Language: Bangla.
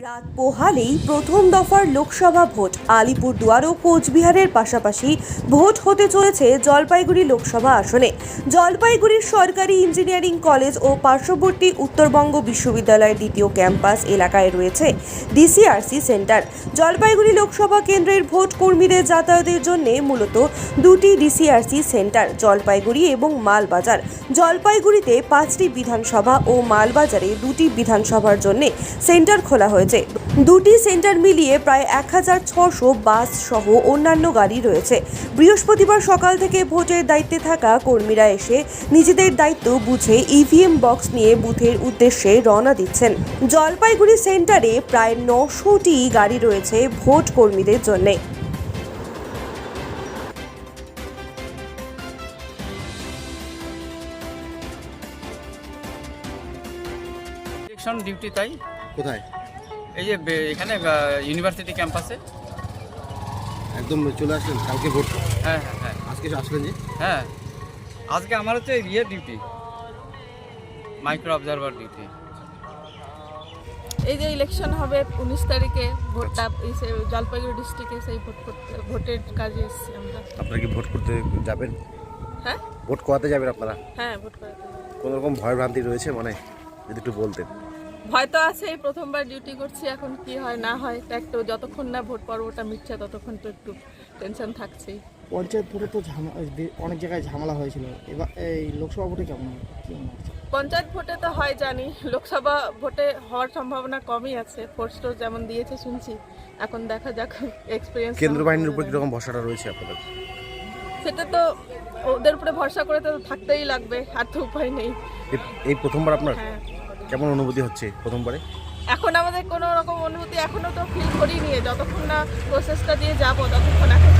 রাত পোহালেই প্রথম দফার লোকসভা ভোট। আলিপুরদুয়ার ও কোচবিহারের পাশাপাশি ভোট হতে চলেছে জলপাইগুড়ি লোকসভা আসনে। জলপাইগুড়ির সরকারি ইঞ্জিনিয়ারিং কলেজ ও পার্শ্ববর্তী উত্তরবঙ্গ বিশ্ববিদ্যালয়ের দ্বিতীয় ক্যাম্পাস এলাকায় রয়েছে ডিসিআরসি সেন্টার। জলপাইগুড়ি লোকসভা কেন্দ্রের ভোট কর্মীদের যাতায়াতের জন্য মূলত দুটি ডিসিআরসি সেন্টার, জলপাইগুড়ি এবং মালবাজার। জলপাইগুড়িতে পাঁচটি বিধানসভা ও মালবাজারে দুটি বিধানসভার জন্য সেন্টার খোলা হয়েছে। দুটি সেন্টার মিলিয়ে প্রায় এক হাজার ছশো বাস সহ অন্যান্য গাড়ি রয়েছে। বৃহস্পতিবার সকাল থেকে ভোটের দায়িত্বে থাকা কর্মীরা এসে নিজেদের দায়িত্ব বুঝে ইভিএম বক্স নিয়ে বুথের উদ্দেশ্যে রওনা দিচ্ছেন। জলপাইগুড়ি সেন্টারে প্রায় নশোটি গাড়ি রয়েছে ভোট কর্মীদের জন্যে। ইলেকশন ডিউটি তাই? কোথায়? এই যে এখানে ইউনিভার্সিটি ক্যাম্পাসে একদম চলে আসলেন কালকে ভোট হ্যাঁ হ্যাঁ হ্যাঁ। আজকে আসলেন যে হ্যাঁ। আজকে আমার হচ্ছে ইয়ে ডিউটি মাইক্রো অবজারভার ডিউটি এই যে ইলেকশন হবে উনিশ তারিখে ভোটটা জলপাইগুড়ি ডিস্ট্রিক্টে সেই ভোট করতে ভোটের কাজে এসেছি আমরা। আপনারা কি ভোট করতে যাবেন? হ্যাঁ? ভোট করাতে যাবেন আপনারা? হ্যাঁ ভোট করাতে কোনো রকম ভয় ভ্রান্তি রয়েছে মানে? যদি একটু বলতেন। ভয় তো আছে এই প্রথমবার ডিউটি করছি এখন কি হয় না হয় তা একটু যতক্ষণ না ভোট পর্বটা মিটছে ততক্ষণ তো একটু টেনশন থাকছেই। পঞ্চায়েত ভোটে তো ঝামা বে- অনেক জায়গায় ঝামেলা হয়েছিল। এবার এই লোকসভা ভোটে কেমন হবে? কি মনে হচ্ছে? পঞ্চায়েত ভোটে তো হয় জানি। লোকসভা ভোটে হওয়ার সম্ভাবনা কমই আছে। ফোর্স যেমন দিয়েছে শুনছি। এখন দেখা যাক এক্সপিরিয়েন্স কেন্দ্র বাহিনীর উপর কীরকম ভরসাটা রয়েছে আপনাদের? সেটা তো ওদের উপরে ভরসা করে তো থাকতেই লাগবে আর তো উপায় নেই। এই- এই প্রথমবার আপনার? হ্যাঁ। কেমন অনুভূতি হচ্ছে প্রথমবারে? এখন আমাদের কোনো রকম অনুভূতি এখনও তো ফিল করি নিয়ে যতক্ষণ না প্রসেসটা দিয়ে যাব, ততক্ষণ এখন